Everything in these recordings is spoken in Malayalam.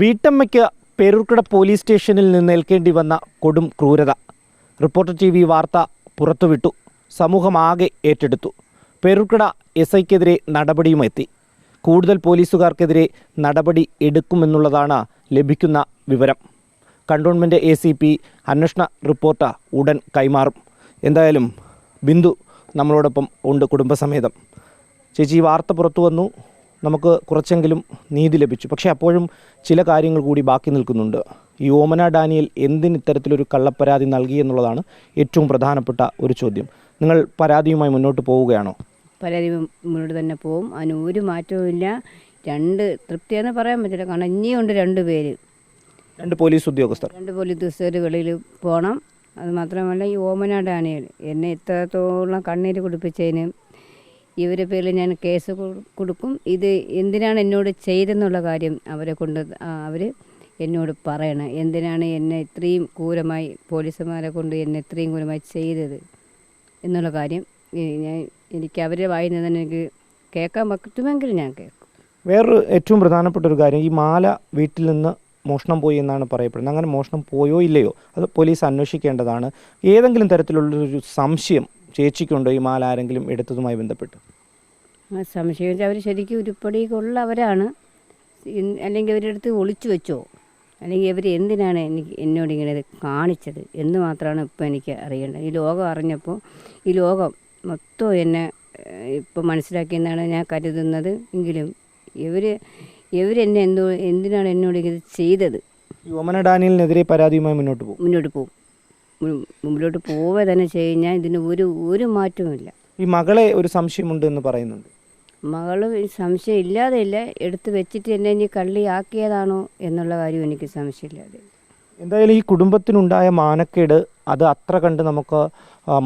വീട്ടമ്മയ്ക്ക് പേരൂർക്കട പോലീസ് സ്റ്റേഷനിൽ നിന്ന് ഏൽക്കേണ്ടി വന്ന കൊടും ക്രൂരത. റിപ്പോർട്ടർ ടി വി വാർത്ത പുറത്തുവിട്ടു. സമൂഹമാകെ ഏറ്റെടുത്തു. പേരൂർക്കട എസ് ഐക്കെതിരെ നടപടിയുമെത്തി കൂടുതൽ പോലീസുകാർക്കെതിരെ നടപടി എടുക്കുമെന്നുള്ളതാണ് ലഭിക്കുന്ന വിവരം. കണ്ടോൺമെന്റ് എ സി പി അന്വേഷണ റിപ്പോർട്ട് ഉടൻ കൈമാറും. എന്തായാലും ബിന്ദു നമ്മളോടൊപ്പം ഉണ്ട് കുടുംബസമേതം. ചേച്ചി ഈ വാർത്ത പുറത്തു വന്നു നമുക്ക് കുറച്ചെങ്കിലും നീതി ലഭിച്ചു. പക്ഷേ അപ്പോഴും ചില കാര്യങ്ങൾ കൂടി ബാക്കി നിൽക്കുന്നുണ്ട്. ഈ ഓമന ഡാനിയൽ എന്തിന് ഇത്തരത്തിലൊരു കള്ളപ്പരാതി നൽകി എന്നുള്ളതാണ് ഏറ്റവും പ്രധാനപ്പെട്ട ഒരു ചോദ്യം. നിങ്ങൾ പരാതിയുമായി മുന്നോട്ട് പോവുകയാണോ? പരാതി മുന്നോട്ട് തന്നെ പോവും. അതിന് ഒരു മാറ്റവും ഇല്ല. രണ്ട് തൃപ്തിയെന്ന് പറയാൻ പറ്റില്ല. കാരണം ഇനിയുണ്ട് രണ്ട് പേര്. രണ്ട് പോലീസ് ഉദ്യോഗസ്ഥർ. രണ്ട് പോലീസ് ഉദ്യോഗസ്ഥർ വെളിയിൽ പോകണം അത് മാത്രമല്ല ഈ ഓമന ഡാനിയൽ എന്നെ ഇത്രത്തോളം കണ്ണീര് കുടിപ്പിച്ചതിന് ഇവരെ പേരിൽ ഞാൻ കേസ് കൊടുക്കും. ഇത് എന്തിനാണ് എന്നോട് ചെയ്തെന്നുള്ള കാര്യം അവരെ കൊണ്ട് അവർ എന്നോട് പറയണം. എന്തിനാണ് എന്നെ ഇത്രയും ക്രൂരമായി പോലീസുമാരെ കൊണ്ട് എന്നെ ഇത്രയും ക്രൂരമായി ചെയ്തത് എന്നുള്ള കാര്യം ഞാൻ എനിക്ക് അവരുടെ വായിൽ നിന്ന് തന്നെ എനിക്ക് കേൾക്കാൻ പറ്റുമെങ്കിൽ ഞാൻ കേൾക്കും. വേറൊരു ഏറ്റവും പ്രധാനപ്പെട്ട ഒരു കാര്യം ഈ മാല വീട്ടിൽ നിന്ന് മോഷണം പോയി എന്നാണ് പറയപ്പെടുന്നത്. അങ്ങനെ മോഷണം പോയോ ഇല്ലയോ? അത് പോലീസ് അന്വേഷിക്കേണ്ടതാണ്. ഏതെങ്കിലും തരത്തിലുള്ളൊരു സംശയം ചേച്ചിക്കുണ്ടോ? ഈ മാല ആരെങ്കിലും എടുത്തതുമായി ബന്ധപ്പെട്ട്? സംശയം വെച്ചാൽ അവർ ശരിക്കും ഉരുപ്പടി കൊള്ളവരാണ്. അല്ലെങ്കിൽ അവരുടെ അടുത്ത് ഒളിച്ചു വെച്ചോ? അല്ലെങ്കിൽ ഇവർ എന്തിനാണ് എനിക്ക് എന്നോട് ഇങ്ങനെ കാണിച്ചത്? എന്ന് മാത്രമാണ് ഇപ്പം എനിക്ക് അറിയേണ്ടത്. ഈ ലോകം അറിഞ്ഞപ്പോൾ ഈ ലോകം മൊത്തം എന്നെ ഇപ്പം മനസ്സിലാക്കിയെന്നാണ് ഞാൻ കരുതുന്നത്. എങ്കിലും ഇവർ ഇവരെന്നെ എന്തോ എന്തിനാണ് എന്നോട് ഇത് ചെയ്തത്? ഈ ഒമന ഡാനിയലിനെതിരെ പരാതിയുമായി മുന്നോട്ട് പോകും. മുന്നോട്ട് പോകും. മുമ്പിലോട്ട് പോവുക തന്നെ കഴിഞ്ഞാൽ ഇതിന് ഒരു ഒരു മാറ്റവുമില്ല ഈ മകളെ ഒരു സംശയമുണ്ട് എന്ന് പറയുന്നുണ്ട്. മകൾ സംശയം ഇല്ലാതെ ഇല്ല എടുത്ത് വെച്ചിട്ട് എന്നെ ഇനി കള്ളിയാക്കിയതാണോ എന്നുള്ള കാര്യം എനിക്ക് സംശയമില്ലാതെ. എന്തായാലും ഈ കുടുംബത്തിനുണ്ടായ മാനക്കേട് അത് അത്ര കണ്ട് നമുക്ക്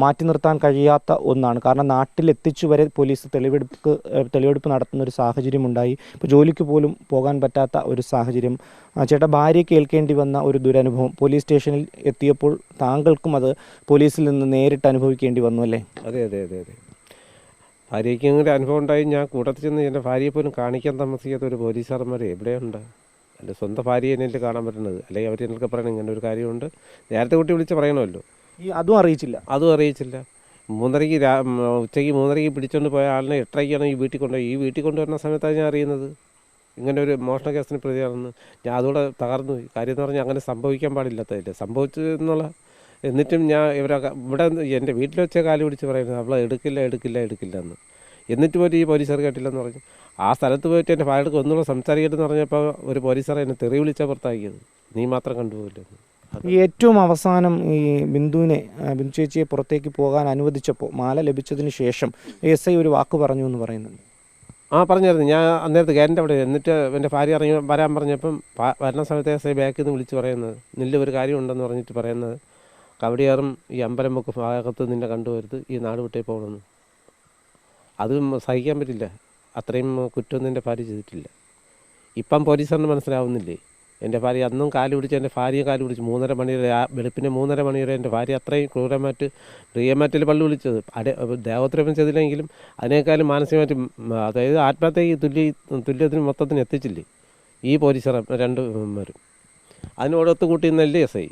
മാറ്റി നിർത്താൻ കഴിയാത്ത ഒന്നാണ്. കാരണം നാട്ടിലെത്തിച്ചു വരെ പോലീസ് തെളിവെടുപ്പ് തെളിവെടുപ്പ് നടത്തുന്ന ഒരു സാഹചര്യം ഉണ്ടായി ഇപ്പോൾ ജോലിക്ക് പോലും പോകാൻ പറ്റാത്ത ഒരു സാഹചര്യം. ചേട്ടാ ഭാര്യ കേൾക്കേണ്ടി വന്ന ഒരു ദുരനുഭവം. പോലീസ് സ്റ്റേഷനിൽ എത്തിയപ്പോൾ താങ്കൾക്കും അത് പോലീസിൽ നിന്ന് നേരിട്ട് അനുഭവിക്കേണ്ടി വന്നു അല്ലേ? അതെ അതെ അതെ അതെ. ഭാര്യയ്ക്ക് ഇങ്ങനെ അനുഭവം ഉണ്ടായി. ഞാൻ കൂട്ടത്തിൽ ചെന്ന് എന്റെ ഭാര്യയെ പോലും കാണിക്കാൻ താമസിക്കാത്ത ഒരു പോലീസുകാരന്മാർ എവിടെയുണ്ട്? എന്റെ സ്വന്തം ഭാര്യയെ എനിക്ക് കാണാൻ പറ്റുന്നത്. അല്ലെങ്കിൽ അവർ എന്നൊക്കെ പറയണം ഇങ്ങനെ ഒരു കാര്യമുണ്ട്. നേരത്തെ കുട്ടി വിളിച്ച് പറയണമല്ലോ. ഈ അതും അറിയിച്ചില്ല. അതും അറിയിച്ചില്ല. മൂന്നരയ്ക്ക് രാ ഉച്ചയ്ക്ക് മൂന്നരയ്ക്ക് പിടിച്ചുകൊണ്ട് പോയ ആളിനെ എട്ടരയ്ക്കാണ് ഈ വീട്ടിൽ കൊണ്ടുപോയി ഈ വീട്ടിൽ കൊണ്ടുവരുന്ന സമയത്താണ് ഞാൻ അറിയുന്നത്. ഇങ്ങനെ ഒരു മോഷണ കേസിന് പ്രതിയാണെന്ന്. ഞാൻ അതുകൂടെ തകർന്നു. കാര്യം എന്ന് പറഞ്ഞാൽ അങ്ങനെ സംഭവിക്കാൻ പാടില്ലാത്തതല്ലേ? സംഭവിച്ചു എന്നുള്ള എന്നിട്ടും ഞാൻ ഇവരൊക്കെ ഇവിടെ എന്റെ വീട്ടിൽ വെച്ച കാലു പിടിച്ച് പറയുന്നത് അവളെ എടുക്കില്ല എടുക്കില്ല എടുക്കില്ല എന്ന്. എന്നിട്ട് പോയിട്ട് ഈ പോലീസുകാർ കേട്ടില്ലെന്ന് പറഞ്ഞു. ആ സ്ഥലത്ത് പോയിട്ട് എന്റെ ഭാര്യക്ക് ഒന്നുകൂടെ സംസാരിക്കട്ടെന്ന് പറഞ്ഞപ്പോൾ ഒരു പോലീസുകാർ എന്നെ തെറി വിളിച്ചാൽ പുറത്താക്കിയത്. നീ മാത്രം കണ്ടുപോകില്ലെന്ന് ഈ ഏറ്റവും അവസാനം ഈ ബിന്ദുവിനെ ബിന്ദു ചേച്ചിയെ പുറത്തേക്ക് പോകാൻ അനുവദിച്ചപ്പോൾ മാല ലഭിച്ചതിന് ശേഷം എസ് ഐ ഒരു വാക്ക് പറഞ്ഞു എന്ന് പറയുന്നുണ്ട്. ആ പറഞ്ഞായിരുന്നു. ഞാൻ അന്നേരത്ത് ഗ്യാരന്റെ അവിടെ എന്നിട്ട് എന്റെ ഭാര്യ ഇറങ്ങി വരാൻ പറഞ്ഞപ്പം വരണ വരുന്ന സമയത്ത് എസ് ഐ ബാക്കിൽ നിന്ന് വിളിച്ച് പറയുന്നത്. നില്ല ഒരു കാര്യമുണ്ടെന്ന് പറഞ്ഞിട്ട് പറയുന്നത്. കവടിയാറും ഈ അമ്പലമൊക്കെ ഭാഗത്ത് നിന്നെ കണ്ടുവരുത്. ഈ നാട് വിട്ടേ പോകണമെന്ന്. അതും സഹിക്കാൻ പറ്റില്ല. അത്രയും കുറ്റമൊന്നും എന്റെ ഭാര്യ ചെയ്തിട്ടില്ല. ഇപ്പം പോലീസറിന് മനസ്സിലാവുന്നില്ലേ? എന്റെ ഭാര്യ അന്നും കാൽ പിടിച്ച് എന്റെ ഭാര്യയെ കാൽ പിടിച്ച് മൂന്നര മണി ആ വെളുപ്പിന്റെ മൂന്നര മണി എന്റെ ഭാര്യ അത്രയും ക്രൂരമായിട്ട് പ്രിയമാറ്റിൽ പള്ളി വിളിച്ചത്. അടെ ദേവോത്തരവും ചെയ്തില്ലെങ്കിലും അതിനേക്കാളും മാനസികമായിട്ട് അതായത് ആത്മഹത്യക്ക് തുല്യ തുല്യത്തിന് മൊത്തത്തിന് എത്തിച്ചില്ലേ? ഈ പോലീസറ രണ്ട് പേരും അതിനോടൊത്ത് കൂട്ടി നിന്നല്ലേ എസ് ഐ.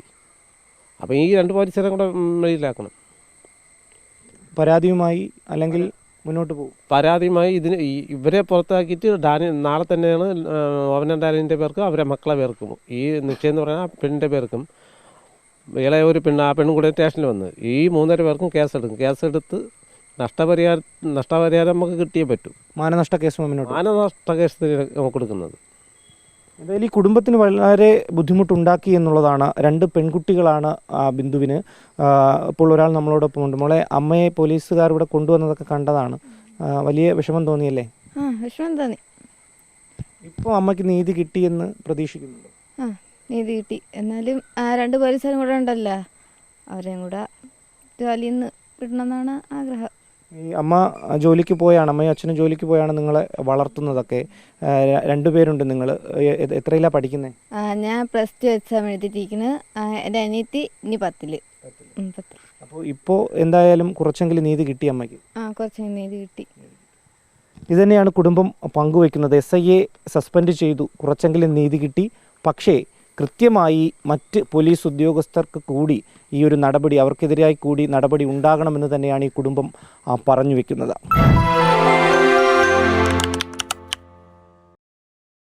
അപ്പോൾ ഈ രണ്ട് പോലീസുകാരെ കൂടെ മെയിലാക്കണം പരാതിയുമായി അല്ലെങ്കിൽ മുന്നോട്ട് പോകും. പരാതിയുമായി ഇതിന് ഇവരെ പുറത്താക്കിയിട്ട് ഡാനി നാളെ തന്നെയാണ് ഓവന ഡാനിന്റെ പേർക്കും അവരെ മക്കളെ പേർക്കും. ഈ നിശ്ചയം എന്ന് പറഞ്ഞാൽ ആ പെണ്ണിന്റെ പേർക്കും ഇളയ ഒരു പെണ്ണ് ആ പെണ്ണും കൂടെ സ്റ്റേഷനിൽ വന്ന് ഈ മൂന്നര പേർക്കും കേസെടുക്കും. കേസെടുത്ത് നഷ്ടപരിഹാരം നഷ്ടപരിഹാരം നമുക്ക് കിട്ടിയേ പറ്റൂ. മാനനഷ്ട കേസ്. മാനനഷ്ട കേസ് നമുക്ക് കൊടുക്കുന്നത്. എന്തായാലും ഈ കുടുംബത്തിന് വളരെ ബുദ്ധിമുട്ടുണ്ടാക്കി എന്നുള്ളതാണ്. രണ്ട് പെൺകുട്ടികളാണ് ആ ബിന്ദുവിന്. ഇപ്പോൾ ഒരാൾ നമ്മളോടൊപ്പം ഉണ്ട്. മോളെ അമ്മയെ പോലീസുകാർ ഇവിടെ കൊണ്ടുവന്നതൊക്കെ കണ്ടതാണ്. വലിയ വിഷമം തോന്നിയല്ലേ? വിഷമം തോന്നി. ഇപ്പോൾ അമ്മയ്ക്ക് നീതി കിട്ടിയെന്ന് പ്രതീക്ഷിക്കുന്നുണ്ട്? ആ നീതി കിട്ടി. എന്നാലും ആ രണ്ട് പോലീസുകാരും കൂടെ ഉണ്ടല്ലോ. അവരെയും കൂടെ ജോലിയിൽ നിന്ന് വിടണമെന്നാണ് ആഗ്രഹം. ഈ അമ്മ ജോലിക്ക് പോയാണ് അമ്മയും അച്ഛനും ജോലിക്ക് പോയാണ് നിങ്ങളെ വളർത്തുന്നതൊക്കെ. രണ്ടുപേരുണ്ട് നിങ്ങൾ എത്രയിലാണ് പഠിക്കുന്നത് ഞാൻ പ്ലസ് ടു എക്സാം എഴുതിയിട്ടിരിക്കുന്നത് എന്റെ അനിയത്തി ഇനി പത്തിൽ. അപ്പോൾ ഇപ്പോൾ എന്തായാലും കുറച്ചെങ്കിലും നീതി കിട്ടി അമ്മയ്ക്ക്? ആ കുറച്ചെങ്കിലും നീതി കിട്ടി. ഇതുതന്നെയാണ് കുടുംബം പങ്കുവെക്കുന്നത് എസ് ഐ എ സസ്പെൻഡ് ചെയ്തു. കുറച്ചെങ്കിലും നീതി കിട്ടി. പക്ഷേ കൃത്യമായി മറ്റ് പോലീസ് ഉദ്യോഗസ്ഥർക്ക് കൂടി ഈ ഒരു നടപടി അവർക്കെതിരായി കൂടി നടപടി ഉണ്ടാകണമെന്ന് തന്നെയാണ് ഈ കുടുംബം പറഞ്ഞു വെക്കുന്നത്.